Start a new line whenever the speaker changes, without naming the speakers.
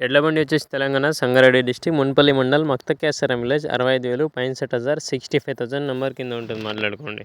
ఎడ్లబండి వచ్చేసి Telangana Sangareddy district Munpalli mandal Maktakeshwaram village అరవై ఐదు వేలు పైన్సెట్ హజార్ సిక్స్టీ ఫైవ్ థౌసండ్ నెంబర్ కింద ఉంటుంది మాట్లాడుకోండి.